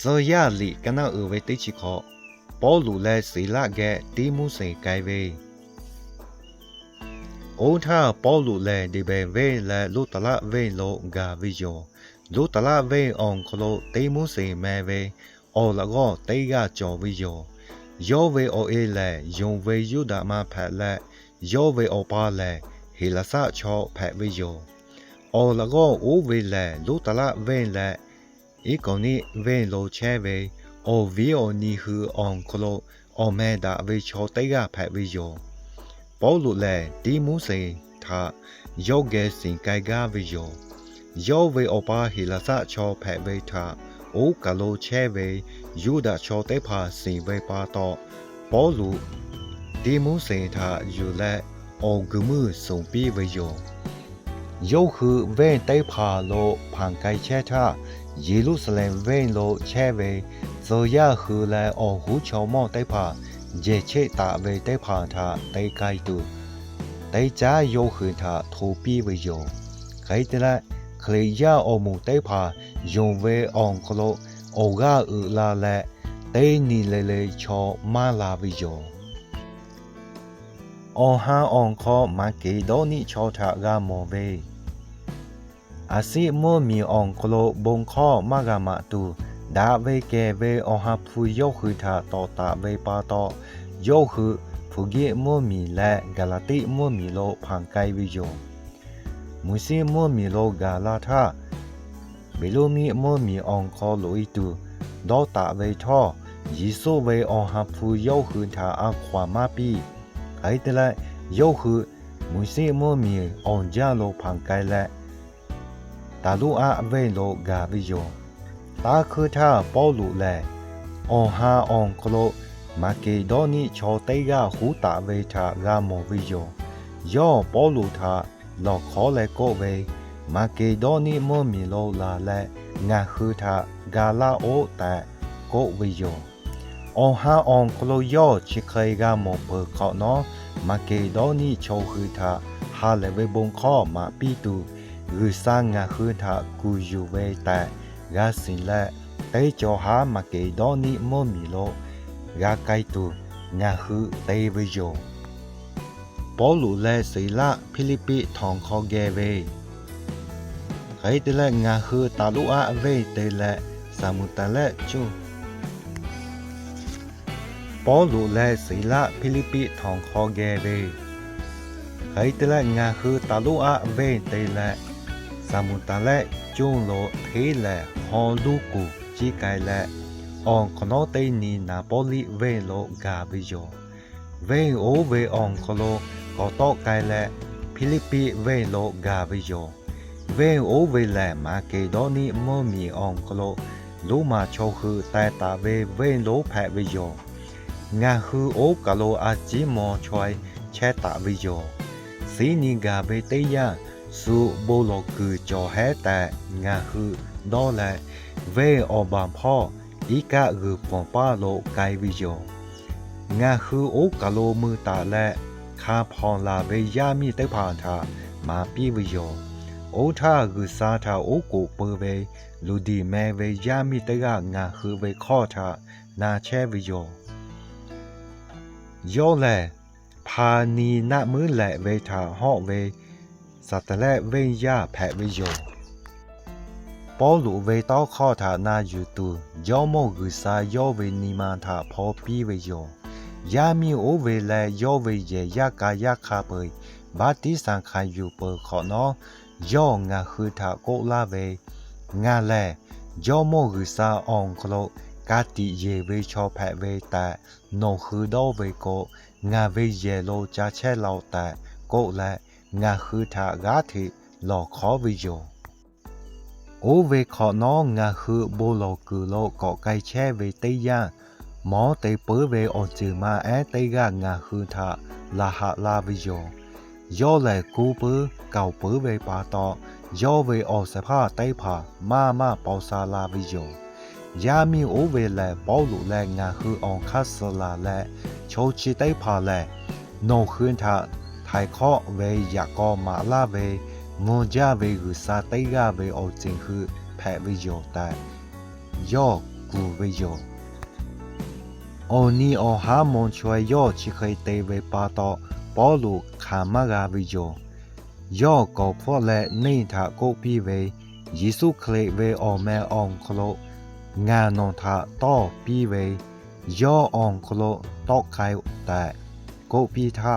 ဇော်ရလီကနောက်အဝဲတိတ်ချီခေါဘောလူလဲစီလာကဲတီမှုစိန်ကဲပဲအိုထားဘောလူလဲဒီပဲဝဲလဲလူတလာဝဲလို့ငါဝီယောလူတလာဝဲအောင်ခလို့တီမှုစိန်မဲပဲအော်လကောတိတ်ကကြော်ဝီယောယောဝေအိုအေလဲယုံဝေယုဒာမဖက်လက်ယောဝေအိုပါလဲဟေလဆချောဖက်ဝီယောအော်လကောအိုဝေလဲလူတလာဝဲလဲ ikoni ven lo cheve o vio ni hu on klo o me da ve cho tai ga pha ve yo bo lu le di mu se tha yo ge sin kai ga ve yo yo ve o pa hi la sa cho pha ve tha o ka lo cheve yu da cho tai pha sin ve pa to bo lu di mu se tha yu le o gu mu song pi ve yo ယုတ်ခုဝဲတိုက်ဖာလို့ဖန်ကိုက်ချက်ထား เวยูดาชอเตพาสิงเวปาตอปอลุดีมูเซทาอยู่แลโอกึมือส่งปีเวโยโยคือเวนเตพาโลพังไกแชทา 耶路撒冷问路切为，走呀后来哦胡乔毛对怕，一切大为对怕他对改度，对家有和他投币为用，该的来，可以呀哦木对怕用为昂克罗，哦个呃拉来，对你来来瞧马拉为用。哦哈昂克马给到你瞧他个么为。อา อาศิโมมีองโคโลบงข้อมากามาตูดาเวเกเวอหาพูโยคือทาตอตาเวปาตอโยคือฟูเกโมมีและกาลาติโมมีโลพังไกวิโยมุสิโมมีโลกาลาทาเบโลมีโมมีองคอโลอิตูดอตาเวทอยิโซเวอหาพูโยคือทาอาความาปีไอเตละโยคือมุสิโมมีองจาโลพังไกและ ตาลูอาเวโลกาวิโยตาคือท่าปอลูแลอองฮาองโคลมาเกดอนิชเตกาหูตาเวทากาโมวิโยย่อปอลูทาลอขอเลโกเวมาเกดอนิโมมีโลลาแลงาคือทากาลาโอแต่โกวิโยองฮาองโคลย่อชิเคยกาโมเปอร์ขอนาะมาเกดอนิโชคือทาฮาเลเวบงข้อมาปีตู ရူစာငါခွန်းထကူယူဝဲတရစီလက်တဲကျော်ဟာမကေဒေါနီမောမီလိုရာကိုက်တူငါခုတဲဝီယိုပေါ်လူလဲစီလာဖိလိပိထောင်ခေါ်ဂဲဝဲခိုင်တလဲငါခုတာလူအားအဝဲတဲလဲဆာမူတလဲချူပေါ်လူလဲစီလာဖိလိပိထောင်ခေါ်ဂဲဝဲခိုင်တလဲငါခုတာလူအားအဝဲတဲလဲ ตลามุตะแลจูปอลูและศิละฟิลิปปิทองคอเกเวใครเละงาคืออาเวเตละซามุตาและจงโลเทและฮอลูกูจีไกและองคโนเตนีนาโปลิเวโลกาบิโยเวโอเวอองคโลกอโตไกและฟิลิปปิเวโลกาบิโยเวโอเวและมาเกดอนีโมมีอองคโลลูมาโชคือแต่ตาเวเวโลแพวิโยงาคือโอกาโลอาจิโมชวยแชตาวิโยสีนิกาเบเตยา สุโบโลกือจอแฮแต่งาคือดอแลเวอบามพ่ออีกะคือปองป้าโลไกวิโยงาคือโอกะโลมือตาและคาพองลาเวยามีเตผ่านทามาปีวิโยโอทาคือซาทาโอกูเปเวลูดีแมเวยามีเตกะงาคือเวข้อทานาแชวิโยโยแลพานีนะมือแหละเวทาหอเว สัตแลเวนยาแผวิโยปอลูเวต้อข้อฐานาอยู่ตูยอมกุสายอเวนิมานทาพอปีเวโยยามีโอเวแลยอเวเยยากายาคาเปยบาติสังขายอยู่เปอขอนอย่องาคือทาโกลาเวงาแลยอมกุสาองโคโลกาติเยเวชอแผเวแต่โนคือดอเวโกงาเวเยโลจาแช่เราแต่โกและ งาคือทากาทิหลอขอวิโยโอเวขอน้องงาคือโบโลกุโลเกาะไกแช่เวเตยาหมอเตเปเวอจือมาแอเตกางาคือทาลาหะลาวิโยย่อแหลกูเปเก่าเปเวปาตอย่อเวอสภาไตผามามาปอซาลาวิโยยามีโอเวแลปอลุแลงาคืออองคัสลาแลโชชิไตผาแลโนคืนทา ไทยข้อเวยากอมาลาเวมอนจาเวกุสาไตกาเวอจิงคือแพวิโยตายอกกูวิโยโอนีโอฮามอนช่วยยอชิเคยเตเวปาตอปอลูขามากาวิโยย่อก็พอและนี่ทาโกปีเวยิสุเคลเวอแมอองคโลงานอนทาต้อปีเวย่ออองคโลตอกไกแต่โกปีทา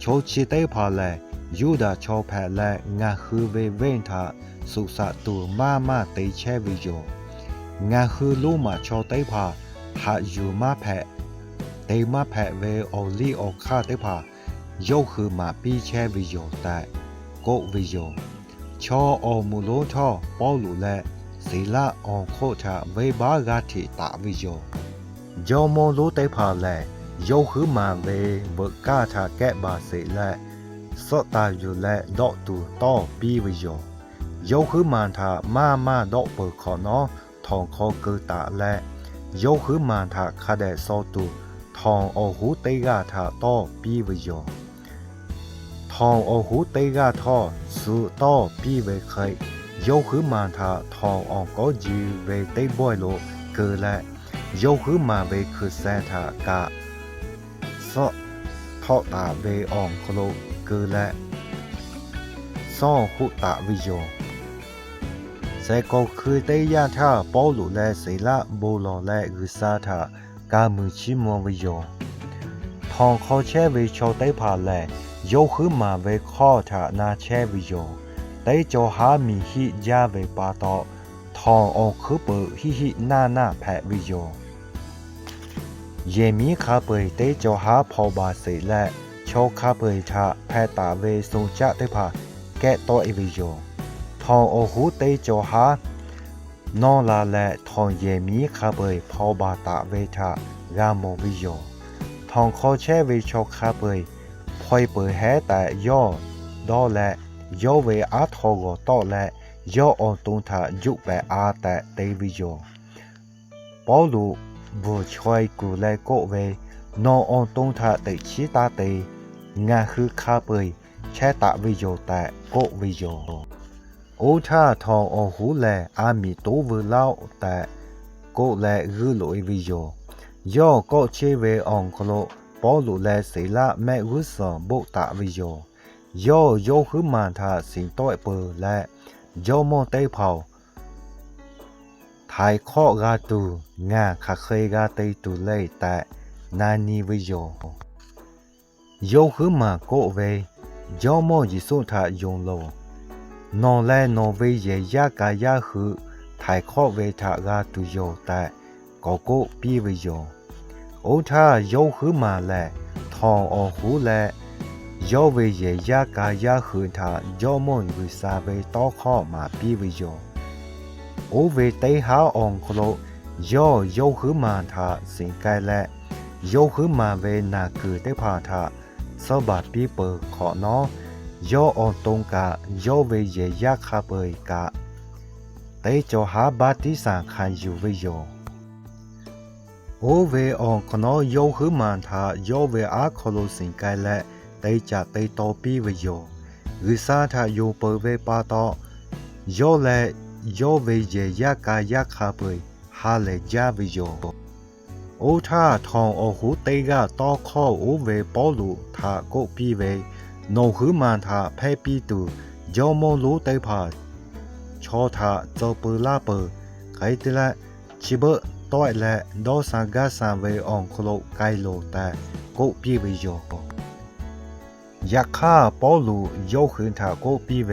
โชชิเต้พาแลยูดาโชแพและงาคือเวเวนทาสุสะตูมามาเตเชวิโยงาคือลูมาโชเต้พาหาอยู่มาแพเตมาแพเวโอลีโอคาเต้พาโยคือมาปีเชวิโยแต่โกวิโยชออมูโลชอปอลูและศิลาอโคชาเวบากาธิตาวิโยโยโมโลเตพาแล yau hu ma ve vợ ca cha kẹ bà sẽ lẹ sợ ta dù lẹ đọ tù to bi với yo yau hu ma tha ma ma đọ bờ khó nó thong khó cơ tạ lẹ yau hu ma tha kha đẻ so tù thong ô hu tê ga tha to bi với yo ทองโอหูเตกาทอสุต่อปีเวเคยโยคือมาทาทองอองก็จีเวเตบ่อยโลเกอและโยคือมาเวคือแซทากะ ซอทอตาเวองโคโลเกละซอคุตาวิโยเซโกคือได้ยาทาปอลุและเสละโบลอและกุซาทากามือชิมวิโยทองคอแช่วิโชได้ผ่าแลโยคือมาเวข้อทานาแช่วิโยได้โจหามีฮิยาเวปาตอทองออคือเปิดฮิฮิหน้าหน้าแพะวิโย เยมีคาเปยเตจอหาพอบาเสและโชคาเปยชาแพตาเวสุจะเตพาแกะตอเอวิโยทองโอหูเตจอหานอลาและทองเยมีคาเปยพอบาตาเวทารามวิโยทองคอแชวิโชคาเปยพอยเปยแฮแต่ยอดอและย่อเวอาทอโกตอและย่อออนตุนทะยุแปอาแต่เตวิโยปอลู บัวช่วยกูแลก็เวนอออนตงทาเตชีตาเตงาคือคาเปยแช่ตะวิโยแต่ก็วิโยโอชาทองอหูแลอามีตัวเวเล่าแต่ก็แลรือลอยวิโยย่อก็เชเวองกโลปอลุแลศีละแม่วุสอนบุตะวิโยย่อย่อคือมาทาสิงต้อยเปอและย่อมอเตเผา หายข้อกาตูงาคาเคยกาเตตูเล่แต่นานีวิโยโยขึ้นมาโกเวจ้ามอยิสุทายงโลนอแลนอเวเยยากายาหือถ่ายข้อเวทากาตุโยแต่กอโกปีวิโยโอทาโยขึ้นมาแลทองออหูแลย่อเวเยยากายาหือทาย่อมอวิสาเวต้อข้อมาปีวิโย โอเวเตหาองคโลย่อโยคือมาทาสิงไกและโยคือมาเวนาคือเตพาทาสบาปีเปอขอเนาะย่อออนตรงกะย่อเวเยยาคาเปยกะเตจอหาบาติสัาคันอยู่เวโยโอเวออนคโนโยคือมันทาโยเวอาคโลสิงไกและเตจะเตโตปีวิโยหรืซาทาโยเปเวปาตอโยแล โยเวเยยากายาคาเปยฮาเลจาวิโยโอท่าทองโอหูเตกาต่อข้อโอเวปอลูทาโกปีเวโนหูมันทาเพปีตูยอมโลูเตพาชอทาเจอปืลาเปอไกตละชิเบต้อยและดอสังกาสามเวอองคโลไกโลแต่โกปีวิโยยักษ์ข้าปอลูโยขืนทาโกปีเว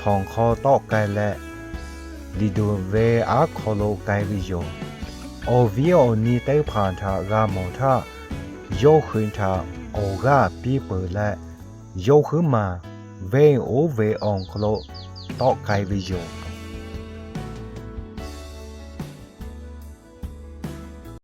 ทองคอตอกไกและลีดูเวอาคโลไกวิโยโอวิโอนีเตผ่านทารามอทาโยคืนทาโอกาปีเปิดและโยคือมาเวโอเวอองคโลตอกไกวิโย